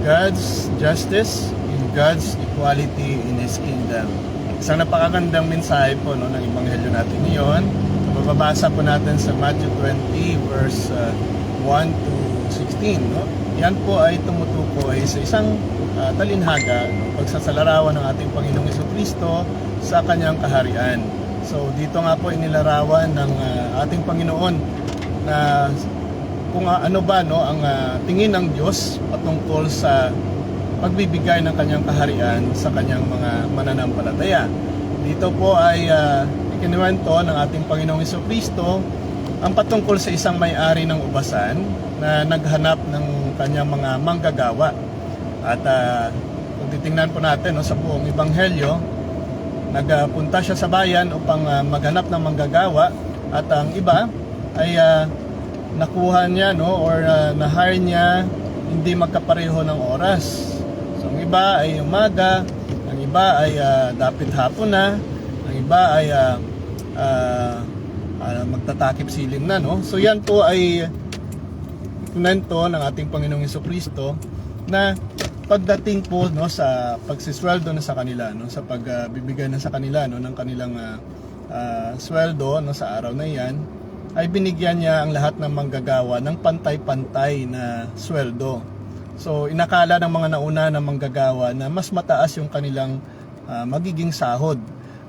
God's justice and God's equality in His kingdom. Isang napakagandang mensahe po no, ng Ebanghelyo natin ngayon. Mababasa po natin sa Matthew 20 verse uh, 1 to 16. No? Yan po ay tumutukoy sa isang uh, talinhaga, no, pagsasalarawan ng ating Panginoong Yeso Kristo sa kanyang kaharian. So dito nga po inilarawan ng uh, ating Panginoon na kung uh, ano ba no ang uh, tingin ng Diyos patungkol sa pagbibigay ng kanyang kaharian sa kanyang mga mananampalataya. Dito po ay uh, ikinuwento ng ating Panginoong Iso Kristo ang patungkol sa isang may-ari ng ubasan na naghanap ng kanyang mga manggagawa. At uh, kung titingnan po natin no, sa buong Ebanghelyo, nagpunta siya sa bayan upang uh, maghanap ng manggagawa at ang iba ay uh, nakuha niya no or uh, na-hire niya hindi magkapareho ng oras. So ang iba ay umaga, ang iba ay uh, dapit hapon na, ang iba ay uh, uh, uh, magtatakip silim na no. So yan po ay kunento ng ating Panginoong Kristo na pagdating po no sa pagsisweldo na sa kanila no sa pagbibigay na sa kanila no ng kanilang uh, uh, sweldo no sa araw na iyan ay binigyan niya ang lahat ng manggagawa ng pantay-pantay na sweldo. So inakala ng mga nauna na manggagawa na mas mataas yung kanilang uh, magiging sahod.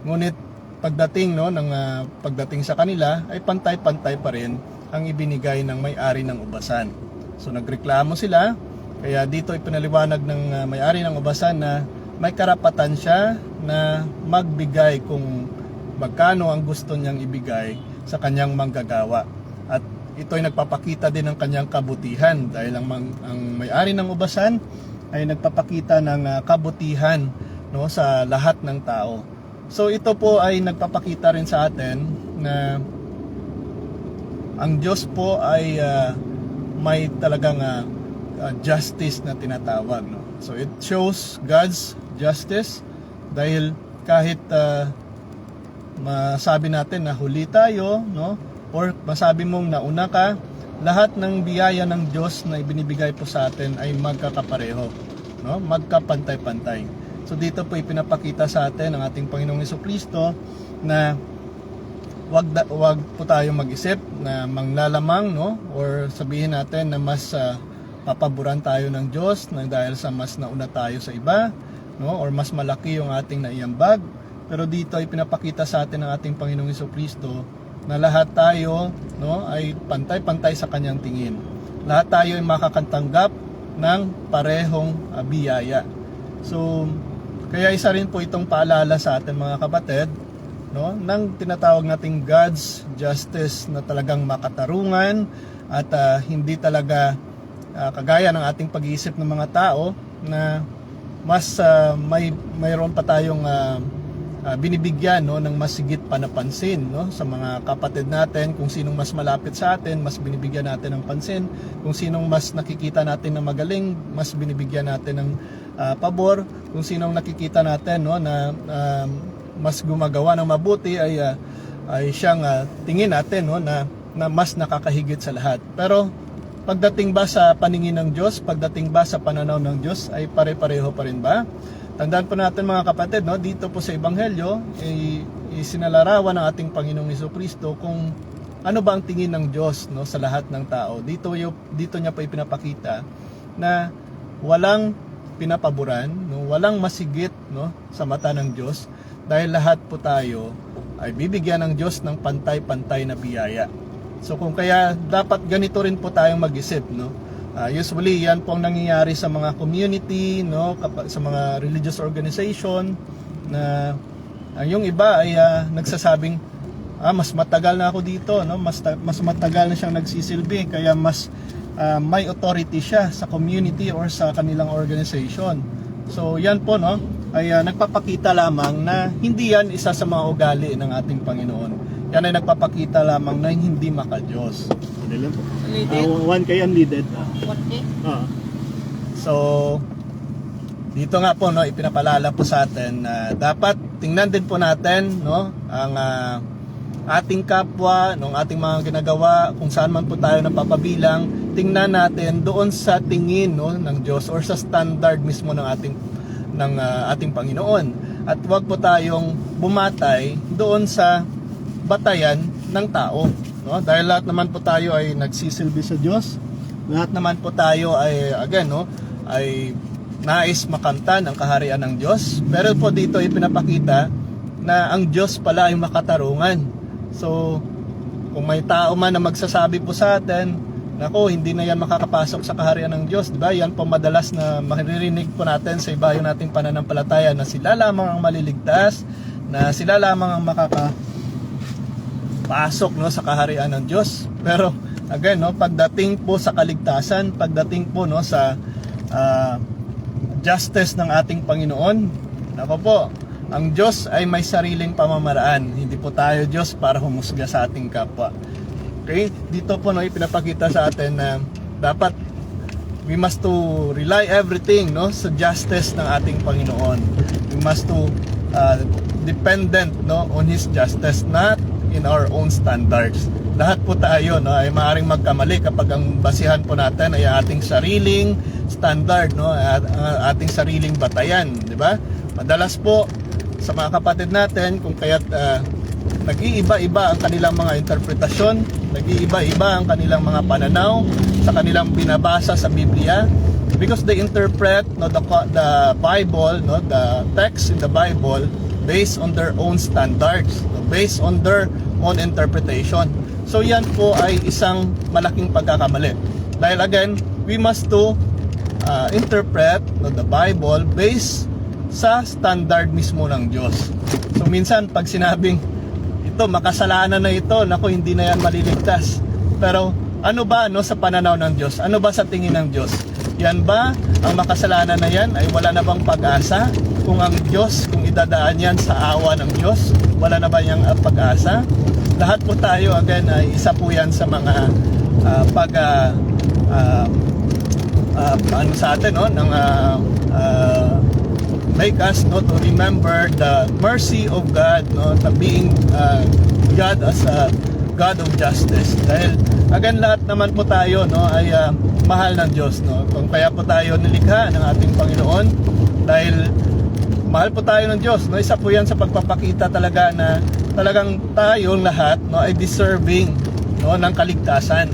Ngunit pagdating no ng uh, pagdating sa kanila ay pantay-pantay pa rin ang ibinigay ng may-ari ng ubasan. So nagreklamo sila kaya dito ipinaliwanag ng uh, may-ari ng ubasan na may karapatan siya na magbigay kung magkano ang gusto niyang ibigay sa kanyang manggagawa. At ito ay nagpapakita din ng kanyang kabutihan dahil ang, mang, ang may-ari ng ubasan ay nagpapakita ng uh, kabutihan no sa lahat ng tao. So ito po ay nagpapakita rin sa atin na ang Diyos po ay uh, may talagang uh, justice na tinatawag no. So it shows God's justice dahil kahit uh, masabi natin na huli tayo, no? Or masabi mong nauna ka, lahat ng biyaya ng Diyos na ibinibigay po sa atin ay magkakapareho, no? Magkapantay-pantay. So dito po ipinapakita sa atin ng ating Panginoong Kristo na wag da, wag po tayo mag-isip na manglalamang no or sabihin natin na mas uh, papaboran tayo ng Diyos na dahil sa mas nauna tayo sa iba no or mas malaki yung ating naiambag pero dito ay pinapakita sa atin ng ating Panginoong Kristo na lahat tayo no, ay pantay-pantay sa kanyang tingin. Lahat tayo ay makakatanggap ng parehong biyaya. So, kaya isa rin po itong paalala sa atin mga kapatid no, ng tinatawag nating God's justice na talagang makatarungan at uh, hindi talaga uh, kagaya ng ating pag-iisip ng mga tao na mas uh, may mayroon pa tayong uh, uh, binibigyan no ng mas sigit pa na pansin no sa mga kapatid natin. Kung sinong mas malapit sa atin mas binibigyan natin ng pansin. Kung sinong mas nakikita natin na magaling mas binibigyan natin ng uh, pabor. Kung sinong nakikita natin no na uh, mas gumagawa ng mabuti ay uh, ay siyang uh, tingin natin no na, na mas nakakahigit sa lahat. Pero pagdating ba sa paningin ng Diyos pagdating ba sa pananaw ng Diyos ay pare-pareho pa rin ba Tandaan po natin mga kapatid, no, dito po sa Ebanghelyo, ay isinalarawan ng ating Panginoong Iso Kristo kung ano ba ang tingin ng Diyos no, sa lahat ng tao. Dito, dito niya po ipinapakita na walang pinapaboran, no, walang masigit no, sa mata ng Diyos dahil lahat po tayo ay bibigyan ng Diyos ng pantay-pantay na biyaya. So kung kaya dapat ganito rin po tayong mag-isip, no? Uh, usually yan po ang nangyayari sa mga community, no, sa mga religious organization na uh, yung iba ay uh, nagsasabing ah, mas matagal na ako dito, no, mas mas matagal na siyang nagsisilbi kaya mas uh, may authority siya sa community or sa kanilang organization. So yan po no ay uh, nagpapakita lamang na hindi yan isa sa mga ugali ng ating Panginoon. Yan ay nagpapakita lamang na hindi maka-Diyos. Ano lang po? Uh, one kay unleaded. What eh? Ah. So, dito nga po no ipinapalala po sa atin na dapat tingnan din po natin no ang uh, ating kapwa, ng ating mga ginagawa, kung saan man po tayo napapabilang, tingnan natin doon sa tingin no ng Diyos or sa standard mismo ng ating ng ah, ating Panginoon. At huwag po tayong bumatay doon sa batayan ng tao, no? Dahil lahat naman po tayo ay nagsisilbi sa Diyos. Lahat naman po tayo ay again, no, ay nais makamtan ang kaharian ng Diyos. Pero po dito ay pinapakita na ang Diyos pala ay makatarungan. So, kung may tao man na magsasabi po sa atin, nako, hindi na yan makakapasok sa kaharian ng Diyos, di ba? Yan po madalas na maririnig po natin sa iba yung nating pananampalataya na sila lamang ang maliligtas, na sila lamang ang makaka pasok no sa kaharian ng Diyos. Pero again no, pagdating po sa kaligtasan, pagdating po no sa ah, justice ng ating Panginoon, nako po, ang Diyos ay may sariling pamamaraan. Hindi po tayo Diyos para humusga sa ating kapwa. Okay? Dito po no ipinapakita sa atin na dapat we must to rely everything no sa justice ng ating Panginoon. We must to uh, dependent no on his justice not in our own standards. Lahat po tayo no ay maaring magkamali kapag ang basihan po natin ay ating sariling standard no at ating sariling batayan, di ba? Madalas po sa mga kapatid natin kung kaya't uh, nag-iiba-iba ang kanilang mga interpretasyon, nag-iiba-iba ang kanilang mga pananaw sa kanilang binabasa sa Biblia because they interpret no the the Bible no the text in the Bible based on their own standards no, based on their own interpretation. So yan po ay isang malaking pagkakamali. Dahil again we must to uh, interpret no, the Bible based sa standard mismo ng Diyos. So minsan pag sinabing ito makasalanan na ito. Nako hindi na yan maliligtas. Pero ano ba no sa pananaw ng Diyos? Ano ba sa tingin ng Diyos? Yan ba ang makasalanan na yan? Ay wala na bang pag-asa? Kung ang Diyos kung idadaan yan sa awa ng Diyos wala na ba niyang uh, pag-asa? Lahat po tayo again ay isa po yan sa mga uh, pag uh, uh, uh, ano sa atin no ng uh, uh, make us no to remember the mercy of God no the being uh, God as a God of justice. Dahil again lahat naman po tayo no ay uh, mahal ng Diyos no. Kung kaya po tayo nilikha ng ating Panginoon dahil mahal po tayo ng Diyos no. Isa po yan sa pagpapakita talaga na talagang tayong lahat no ay deserving no ng kaligtasan.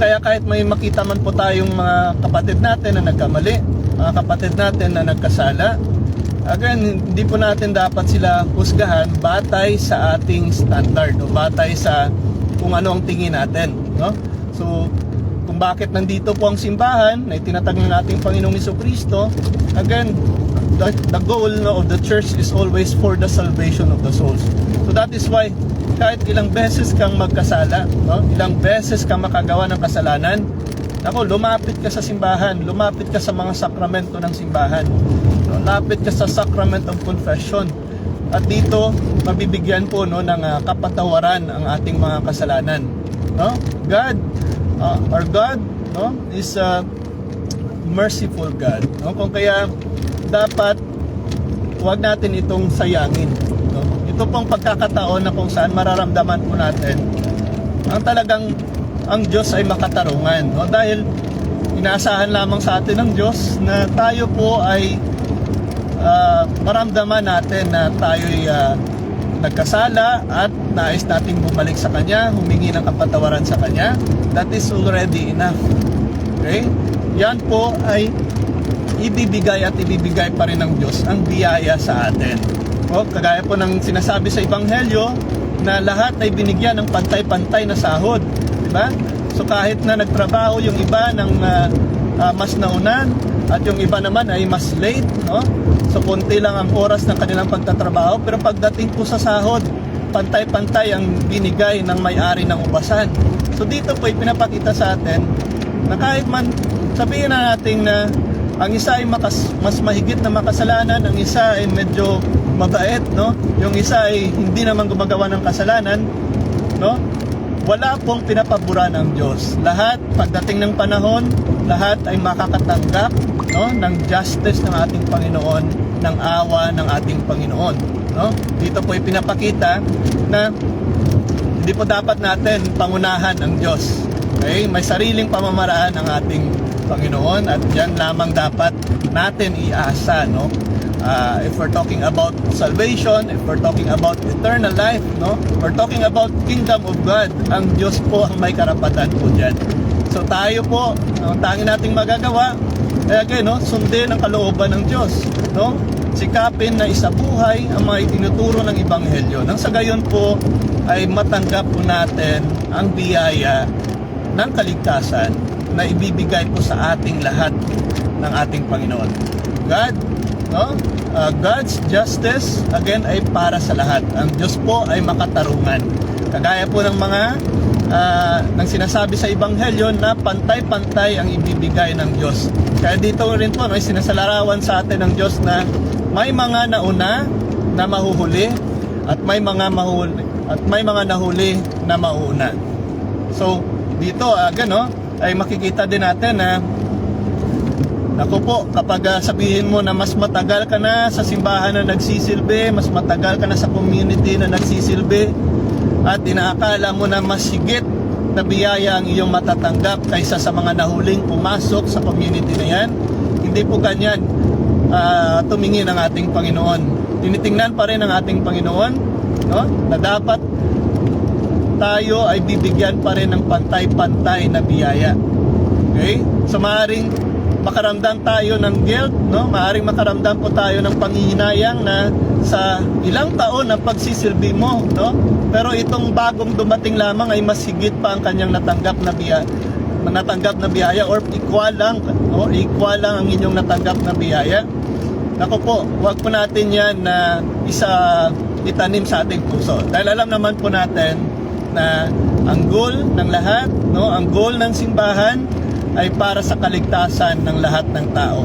Kaya kahit may makita man po tayong mga kapatid natin na nagkamali mga kapatid natin na nagkasala again hindi po natin dapat sila husgahan batay sa ating standard no? Batay sa kung ano ang tingin natin no? So kung bakit nandito po ang simbahan na itinatag ng ating Panginoong Kristo again the, the goal no, of the church is always for the salvation of the souls. So that is why kahit ilang beses kang magkasala no? Ilang beses kang makagawa ng kasalanan Ako, lumapit ka sa simbahan, lumapit ka sa mga sakramento ng simbahan. Lapit ka sa sacrament of confession. At dito, mabibigyan po no ng ah, kapatawaran ang ating mga kasalanan. No? God, ah, our God, no, is a merciful God. No? Kung kaya dapat huwag natin itong sayangin. No? Ito pong pagkakataon na kung saan mararamdaman po natin ang talagang ang Diyos ay makatarungan. No? Dahil inaasahan lamang sa atin ng Diyos na tayo po ay ah, maramdaman natin na tayo ay ah, nagkasala at nais nating bumalik sa Kanya, humingi ng kapatawaran sa Kanya. That is already enough. Okay? Yan po ay ibibigay at ibibigay pa rin ng Diyos ang biyaya sa atin. O, kagaya po ng sinasabi sa Ebanghelyo na lahat ay binigyan ng pantay-pantay na sahod. Di ba? So kahit na nagtrabaho yung iba ng ah, ah, mas nauna at yung iba naman ay mas late, no? So konti lang ang oras ng kanilang pagtatrabaho pero pagdating po sa sahod, pantay-pantay ang binigay ng may-ari ng ubasan. So dito po ipinapakita sa atin na kahit man sabihin na natin na ang isa ay makas, mas mahigit na makasalanan, ang isa ay medyo mabait, no? Yung isa ay hindi naman gumagawa ng kasalanan, no? Wala pong pinapabura ng Diyos. Lahat, pagdating ng panahon, lahat ay makakatanggap no, ng justice ng ating Panginoon, ng awa ng ating Panginoon. No? Dito po ipinapakita na hindi po dapat natin pangunahan ang Diyos. Okay? May sariling pamamaraan ang ating Panginoon at yan lamang dapat natin iasa, no? Uh, if we're talking about salvation, if we're talking about eternal life, no? We're talking about kingdom of God. Ang Diyos po ang may karapatan po dyan. So tayo po, ang tanging nating magagawa, eh again, no? sundin ang kalooban ng Diyos. No? Sikapin na isabuhay ang mga itinuturo ng Ebanghelyo. Nang sa gayon po, ay matanggap po natin ang biyaya ng kaligtasan na ibibigay po sa ating lahat ng ating Panginoon. God, no? Uh, God's justice again ay para sa lahat. Ang Diyos po ay makatarungan. Kagaya po ng mga uh, ng sinasabi sa Ebanghelyo na pantay-pantay ang ibibigay ng Diyos. Kaya dito rin po, no, sinasalarawan sa atin ng Diyos na may mga nauna na mahuhuli at may mga mahuli at may mga nahuli na mauna. So, dito aga no, ay makikita din natin na Ako po, kapag ah, sabihin mo na mas matagal ka na sa simbahan na nagsisilbi, mas matagal ka na sa community na nagsisilbi, at inaakala mo na mas higit na biyaya ang iyong matatanggap kaysa sa mga nahuling pumasok sa community na yan, hindi po ganyan ah, tumingin ang ating Panginoon. Tinitingnan pa rin ng ating Panginoon no? na dapat tayo ay bibigyan pa rin ng pantay-pantay na biyaya. Okay? So maaaring makaramdam tayo ng guilt, no? Maaaring makaramdam po tayo ng panghihinayang na sa ilang taon na pagsisilbi mo, no? Pero itong bagong dumating lamang ay mas higit pa ang kanyang natanggap na biyaya natanggap na biyaya or equal lang o equal lang ang inyong natanggap na biyaya. Nako po, wag po natin yan na isa itanim sa ating puso. Dahil alam naman po natin na ang goal ng lahat, no, ang goal ng simbahan ay para sa kaligtasan ng lahat ng tao.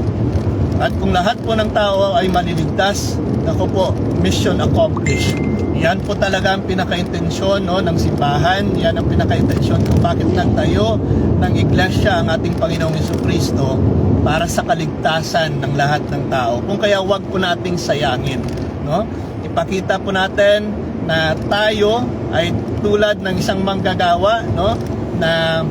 At kung lahat po ng tao ay maliligtas, ako po, mission accomplished. Yan po talaga ang pinaka-intensyon no, ng simbahan. Yan ang pinaka-intensyon kung bakit nagtayo ng iglesia ang ating Panginoong Yeso Kristo para sa kaligtasan ng lahat ng tao. Kung kaya wag po nating sayangin. No? Ipakita po natin na tayo ay tulad ng isang manggagawa no, na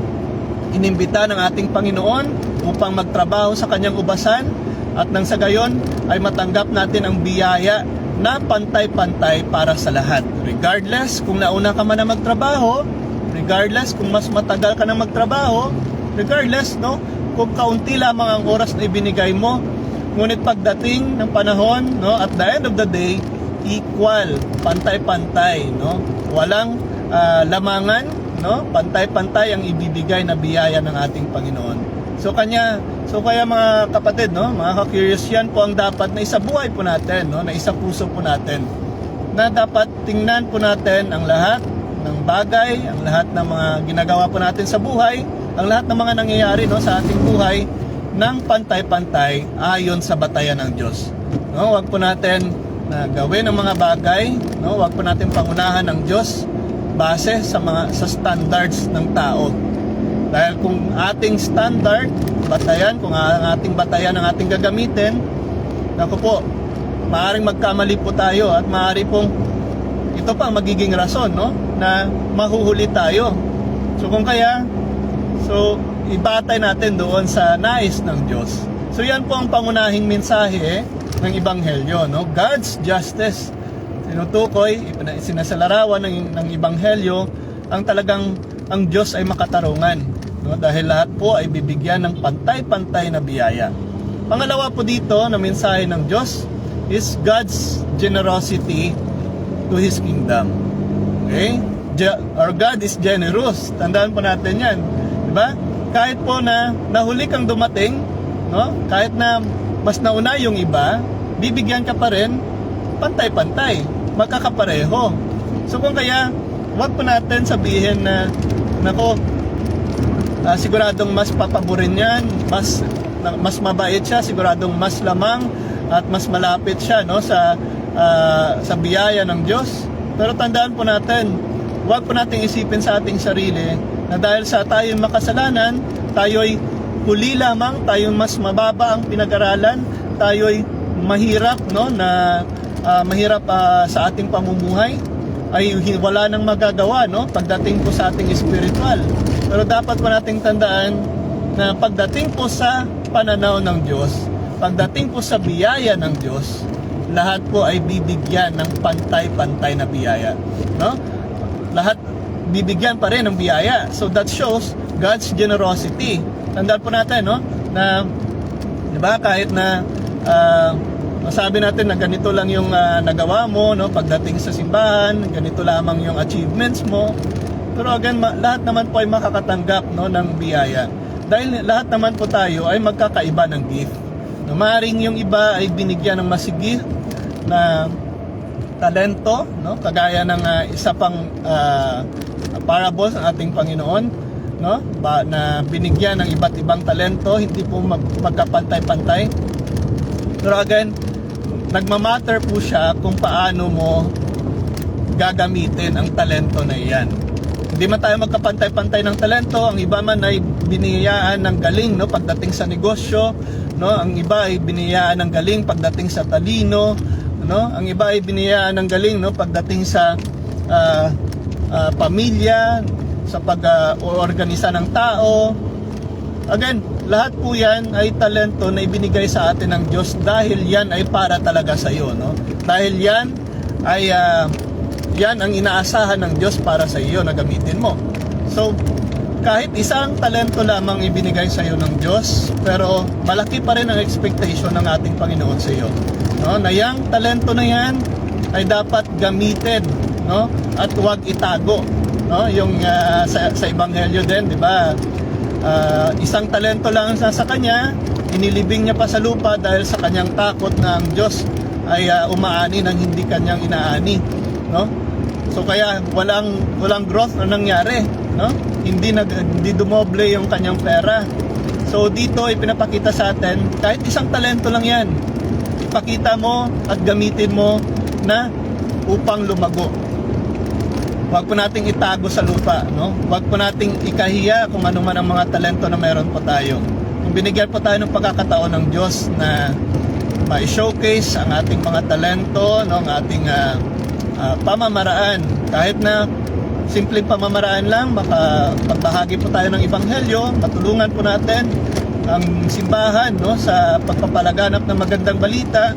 inimbita ng ating Panginoon upang magtrabaho sa kanyang ubasan at nang sa gayon ay matanggap natin ang biyaya na pantay-pantay para sa lahat. Regardless kung nauna ka man na magtrabaho, regardless kung mas matagal ka na magtrabaho, regardless no, kung kaunti lamang ang oras na ibinigay mo, ngunit pagdating ng panahon, no, at the end of the day, equal, pantay-pantay, no? Walang ah, lamangan, no? Pantay-pantay ang ibibigay na biyaya ng ating Panginoon. So kanya, so kaya mga kapatid, no, mga ka-curious yan po ang dapat na isabuhay po natin, no, na isa puso po natin. Na dapat tingnan po natin ang lahat ng bagay, ang lahat ng mga ginagawa po natin sa buhay, ang lahat ng mga nangyayari no sa ating buhay ng pantay-pantay ayon sa batayan ng Diyos. No, wag po natin na gawin ang mga bagay, no, wag po natin pangunahan ng Diyos base sa mga sa standards ng tao. Dahil kung ating standard, batayan, kung ang ating batayan ang ating gagamitin, naku po, maaaring magkamali po tayo at maaari pong ito pa ang magiging rason, no? Na mahuhuli tayo. So kung kaya, so ibatay natin doon sa nais ng Diyos. So yan po ang pangunahing mensahe ng Ebanghelyo, no? God's justice. Tinutukoy, sinasalarawan ng, ng Ebanghelyo ang talagang ang Diyos ay makatarungan. No? Dahil lahat po ay bibigyan ng pantay-pantay na biyaya. Pangalawa po dito na mensahe ng Diyos is God's generosity to His kingdom. Okay? Je- Our God is generous. Tandaan po natin yan. Diba? Kahit po na nahuli kang dumating, no? kahit na mas nauna yung iba, bibigyan ka pa rin pantay-pantay. Magkakapareho. So kung kaya, wag po natin sabihin na, nako, ah, siguradong mas papaborin yan, mas mas mabait siya, siguradong mas lamang at mas malapit siya no sa ah, sa biyaya ng Diyos. Pero tandaan po natin, huwag po nating isipin sa ating sarili na dahil sa tayo makasalanan, tayo'y huli lamang, tayo mas mababa ang pinag-aralan, tayo'y mahirap no na ah, mahirap ah, sa ating pamumuhay ay wala nang magagawa no pagdating po sa ating spiritual. Pero dapat po nating tandaan na pagdating po sa pananaw ng Diyos, pagdating po sa biyaya ng Diyos, lahat po ay bibigyan ng pantay-pantay na biyaya. No? Lahat bibigyan pa rin ng biyaya. So that shows God's generosity. Tandaan po natin, no? Na, di ba, kahit na ah, masabi natin na ganito lang yung ah, nagawa mo, no? Pagdating sa simbahan, ganito lamang yung achievements mo. Pero again, lahat naman po ay makakatanggap no, ng biyaya. Dahil lahat naman po tayo ay magkakaiba ng gift. No, maaaring yung iba ay binigyan ng masigit na talento, no? Kagaya ng ah, isa pang ah, parables ng ating Panginoon, no? Ba, na binigyan ng iba't ibang talento, hindi po mag, magkapantay-pantay. Pero again, nagmamatter po siya kung paano mo gagamitin ang talento na iyan. Hindi man tayo magkapantay-pantay ng talento, ang iba man ay biniyayaan ng galing no pagdating sa negosyo, no? Ang iba ay biniyayaan ng galing pagdating sa talino, no? Ang iba ay biniyayaan ng galing no pagdating sa ah, ah, pamilya, sa pag-organisa ng tao. Again, lahat po 'yan ay talento na ibinigay sa atin ng Diyos dahil 'yan ay para talaga sa iyo, no? Dahil 'yan ay ah, yan ang inaasahan ng Diyos para sa iyo na gamitin mo. So, kahit isang talento lamang ibinigay sa iyo ng Diyos, pero malaki pa rin ang expectation ng ating Panginoon sa iyo. No? Na yung talento na yan ay dapat gamitin, no? At huwag itago, no? Yung ah, sa, sa ebanghelyo din, 'di ba? Ah, isang talento lang ang sa kanya, inilibing niya pa sa lupa dahil sa kanyang takot na ang Diyos ay ah, umaani ng hindi kanyang inaani, no? So kaya walang walang growth na nangyari, no? Hindi nag hindi dumoble yung kanyang pera. So dito ay pinapakita sa atin kahit isang talento lang 'yan. Ipakita mo at gamitin mo na upang lumago. Huwag po nating itago sa lupa, no? Huwag po nating ikahiya kung ano man ang mga talento na meron po tayo. Kung binigyan po tayo ng pagkakataon ng Diyos na ma-showcase ang ating mga talento, no? ang ating ah, ah, pamamaraan. Kahit na simpleng pamamaraan lang, maka pagbahagi po tayo ng ebanghelyo, matulungan po natin ang simbahan no sa pagpapalaganap ng magandang balita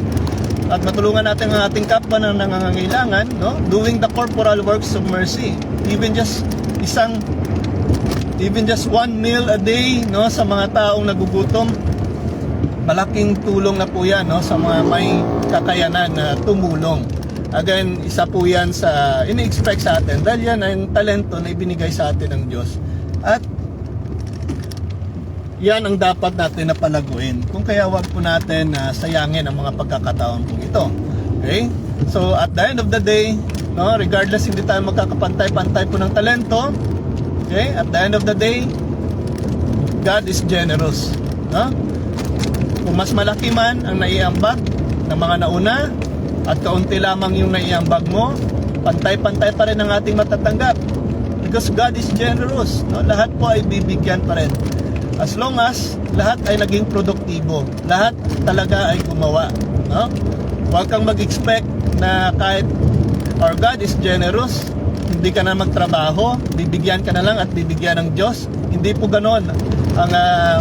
at matulungan natin ang ating kapwa na nangangailangan no doing the corporal works of mercy even just isang even just one meal a day no sa mga taong nagugutom malaking tulong na po yan no, sa mga may kakayanan na tumulong. Again, isa po yan sa ini-expect sa atin dahil yan ang talento na ibinigay sa atin ng Diyos. At yan ang dapat natin na palaguin. Kung kaya wag po natin na sayangin ang mga pagkakataon po ito. Okay? So at the end of the day, no, regardless hindi tayo magkakapantay-pantay po ng talento, okay? At the end of the day, God is generous. No? Kung mas malaki man ang naiambag ng mga nauna at kaunti lamang yung naiambag mo, pantay-pantay pa rin ang ating matatanggap. Because God is generous. No? Lahat po ay bibigyan pa rin. As long as lahat ay naging produktibo, lahat talaga ay gumawa. No? Huwag kang mag-expect na kahit our God is generous, hindi ka na magtrabaho, bibigyan ka na lang at bibigyan ng Diyos. Hindi po ganon ang ah,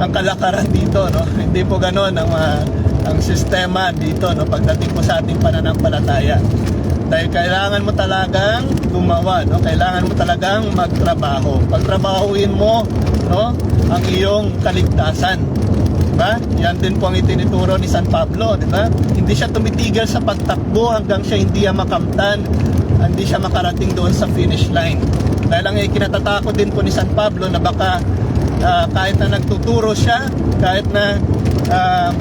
ang kalakaran dito, no? Hindi po ganon ang ah, ang sistema dito, no? Pagdating po sa ating pananampalataya. Dahil kailangan mo talagang gumawa, no? Kailangan mo talagang magtrabaho. Pagtrabahuin mo, no? Ang iyong kaligtasan. Diba? Yan din po ang itinuturo ni San Pablo, di ba? Hindi siya tumitigil sa pagtakbo hanggang siya hindi siya makamtan, hindi siya makarating doon sa finish line. Dahil ang ikinatatakot din po ni San Pablo na baka ah, kahit na nagtuturo siya, kahit na ah,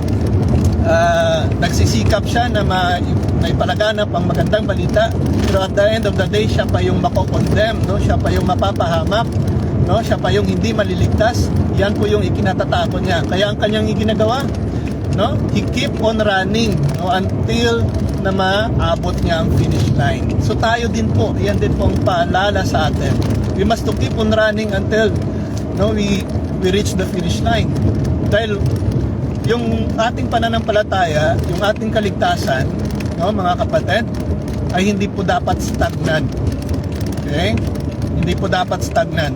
ah, nagsisikap siya na ma may palaganap ang magandang balita. Pero at the end of the day siya pa yung makokondem no? Siya pa yung mapapahamak no? Siya pa yung hindi maliligtas. Yan po yung ikinatatakot niya. Kaya ang kanyang iginagawa no? He keep on running no? Until na maabot niya ang finish line. So tayo din po yan din po ang paalala sa atin. We must to keep on running until no? We we reach the finish line. Dahil yung ating pananampalataya, yung ating kaligtasan, no, mga kapatid, ay hindi po dapat stagnant. Okay? Hindi po dapat stagnant.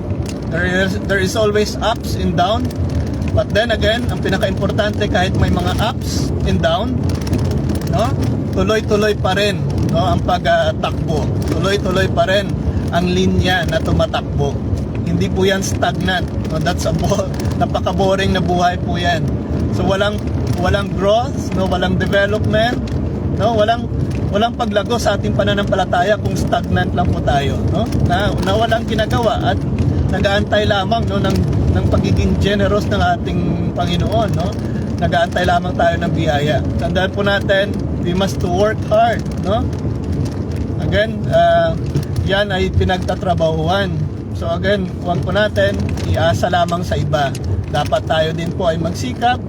There is, there is always ups and down. But then again, ang pinaka-importante kahit may mga ups and down, no? Tuloy-tuloy pa rin no ang pagtakbo. Tuloy-tuloy pa rin ang linya na tumatakbo. Hindi po yan stagnant. No, that's a bo- napaka-boring na buhay po yan. So walang walang growth, no, walang development, no, walang walang paglago sa ating pananampalataya kung stagnant lang po tayo, no? Na, na walang ginagawa at nag-aantay lamang no ng ng pagiging generous ng ating Panginoon, no? Nag-aantay lamang tayo ng biyaya. Tandaan po natin, we must to work hard, no? Again, uh, yan ay pinagtatrabahuan. So again, huwag po natin iasa lamang sa iba. Dapat tayo din po ay magsikap,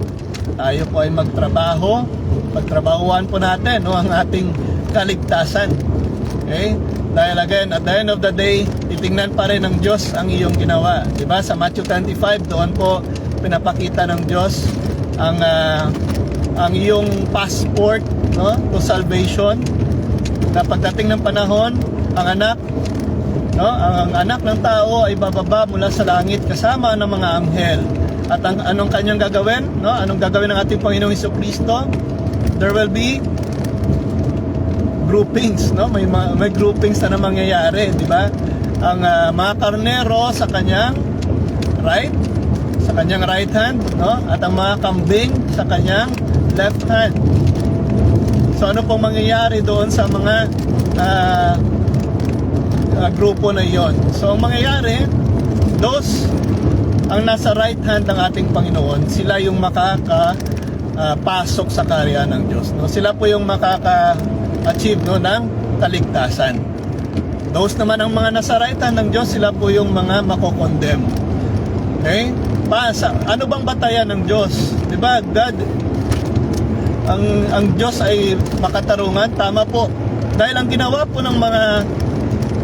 tayo po ay magtrabaho, pagtrabahuan po natin no, ang ating kaligtasan. Okay? Dahil again, at the end of the day, titingnan pa rin ng Diyos ang iyong ginawa. Diba? Sa Matthew 25, doon po pinapakita ng Diyos ang ah, ang iyong passport no, to salvation na pagdating ng panahon, ang anak no, ang anak ng tao ay bababa mula sa langit kasama ng mga anghel. At ang anong kanyang gagawin? No? Anong gagawin ng ating Panginoong Hesus Kristo? There will be groupings, no? May ma- may groupings na, na mangyayari, di ba? Ang ah, mga karnero sa kanyang right, sa kanyang right hand, no? At ang mga kambing sa kanyang left hand. So ano pong mangyayari doon sa mga ah, ah, grupo na iyon? So ang mangyayari, those ang nasa right hand ng ating Panginoon, sila yung makaka ah, pasok sa karya ng Diyos. No? Sila po yung makaka-achieve no, ng kaligtasan. Those naman ang mga nasa right hand ng Diyos, sila po yung mga makokondem. Okay? Pa, sa, ano bang batayan ng Diyos? 'Di ba? God ang ang Diyos ay makatarungan, tama po. Dahil ang ginawa po ng mga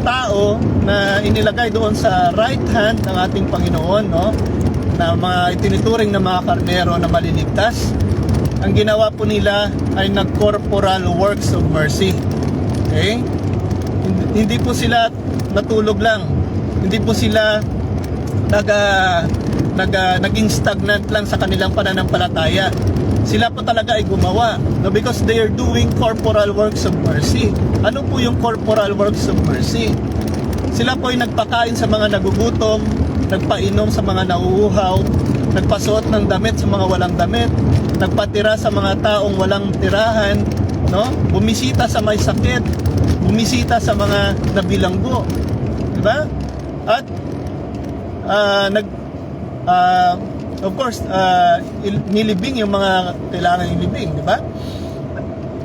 tao na inilagay doon sa right hand ng ating Panginoon, no? Na mga itinuturing na mga karnero na maliligtas, ang ginawa po nila ay nag-corporal works of mercy. Okay? Hindi, po sila natulog lang. Hindi po sila nag, ah, nag, ah, naging stagnant lang sa kanilang pananampalataya. Sila po talaga ay gumawa. No, because they are doing corporal works of mercy. Ano po yung corporal works of mercy? Sila po ay nagpakain sa mga nagugutom, nagpainom sa mga nauuhaw, nagpasuot ng damit sa mga walang damit, nagpatira sa mga taong walang tirahan, no? Bumisita sa may sakit, bumisita sa mga nabilanggo. 'Di ba? At ah, nag ah, of course il- nilibing yung mga kailangan ilibing, di ba?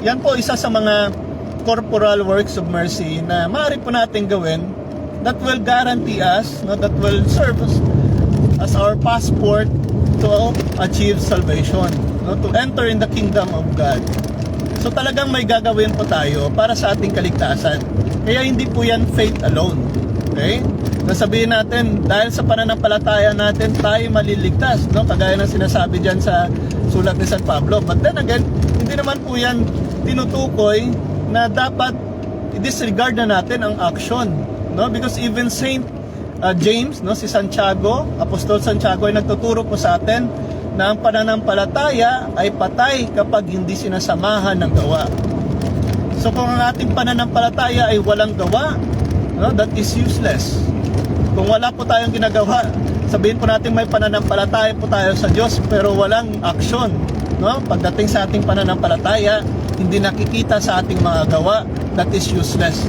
Yan po isa sa mga corporal works of mercy na maaari po natin gawin that will guarantee us, no, that will serve us as our passport to achieve salvation, no, to enter in the kingdom of God. So talagang may gagawin po tayo para sa ating kaligtasan. Kaya hindi po yan faith alone. Okay? Nasabihin natin, dahil sa pananampalataya natin, tayo maliligtas. No? Kagaya ng sinasabi dyan sa sulat ni San Pablo. But then again, hindi naman po yan tinutukoy na dapat i-disregard na natin ang action. No? Because even Saint uh, James, no, si Santiago, Apostol Santiago ay nagtuturo po sa atin na ang pananampalataya ay patay kapag hindi sinasamahan ng gawa. So kung ang ating pananampalataya ay walang gawa, no, that is useless. Kung wala po tayong ginagawa, sabihin po natin may pananampalataya po tayo sa Diyos pero walang action. No? Pagdating sa ating pananampalataya, hindi nakikita sa ating mga gawa, that is useless.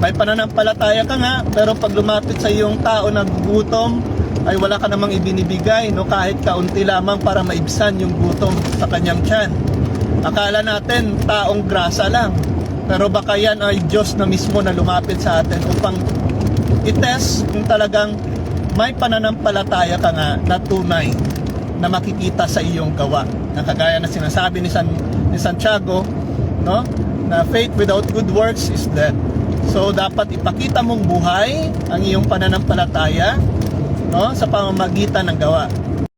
May pananampalataya ka nga, pero pag lumapit sa iyong tao na gugutom, ay wala ka namang ibinibigay, no? kahit kaunti lamang para maibsan yung gutom sa kanyang tiyan. Akala natin taong grasa lang, pero baka yan ay Diyos na mismo na lumapit sa atin upang itest kung talagang may pananampalataya ka nga na tunay na makikita sa iyong gawa. Na kagaya na sinasabi ni San ni Santiago, no? Na faith without good works is dead. So dapat ipakita mong buhay ang iyong pananampalataya, no? Sa pamamagitan ng gawa.